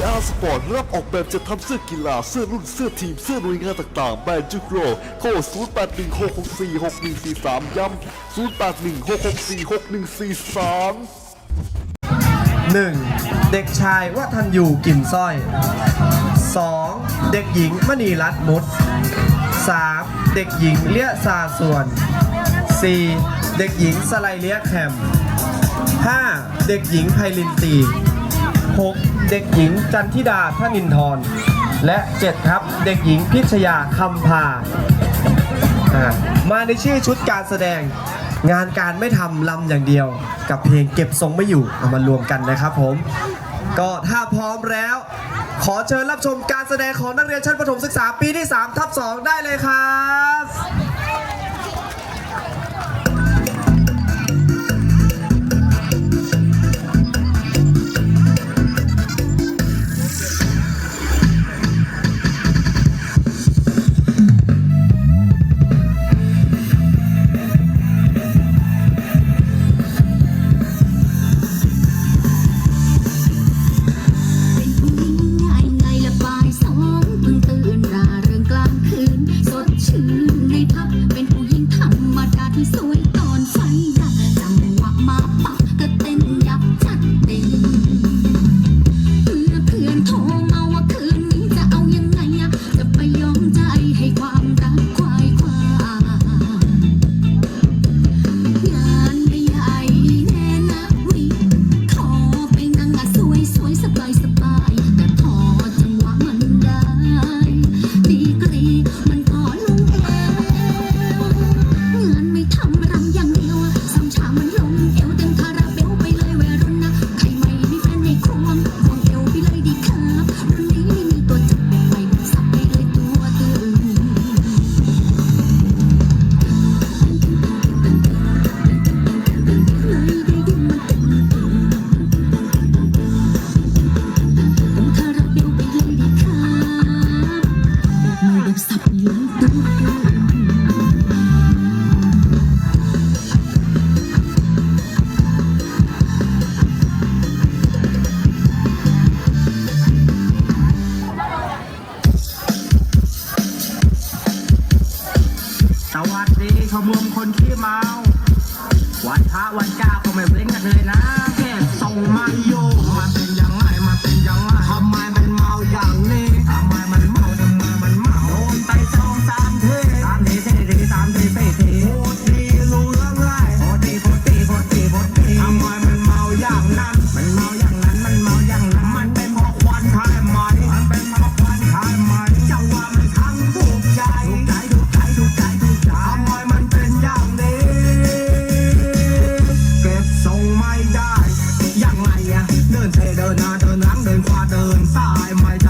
VR Sport รับออกแบบจะทำเสื้อกีฬา เสื้อรุ่น เสื้อทีม เสื้อหน่วยงานต่างๆ แบรนด์จุกโรโทร0816646143 ย้ำ 0816646143 1. เด็กชายวัฒนยูกิ่นสร้อย 2. เด็กหญิงมณีรัตน์มุด 3. เด็กหญิงเลียซาส่วน 4. เด็กหญิงสไลเลียแคม 5. เด็กหญิงไพลินตี 6 เด็กหญิงจันทิดาท่านินทร และ 7 ครับ เด็กหญิงพิชยาคำพามาในชื่อชุดการแสดงงานการไม่ทำลำอย่างเดียว กับเพลงเก็บทรงไม่อยู่เอามารวมกันนะครับผม ก็ถ้าพร้อมแล้ว ขอเชิญรับชมการแสดงของนักเรียนชั้นประถมศึกษาปีที่ 3 ทับ 2 ได้เลยครับ ชมรมคนขี้เมา วันพระวันเจ้าก็ไม่เล่นกันเลยนะแค่ส่งมาโย inside my.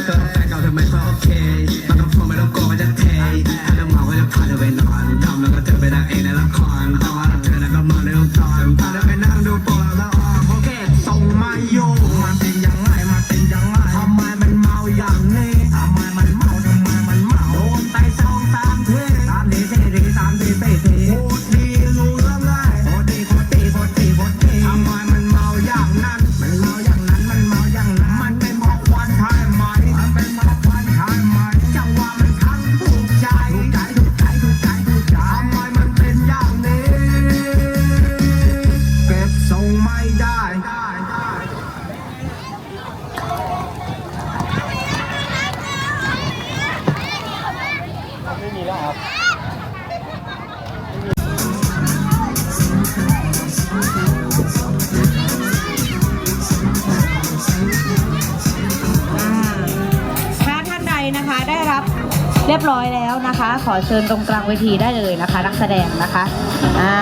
เรียบร้อยแล้วนะคะ ขอเชิญตรงกลางเวทีได้เลยนะคะ นักแสดงนะคะอ่า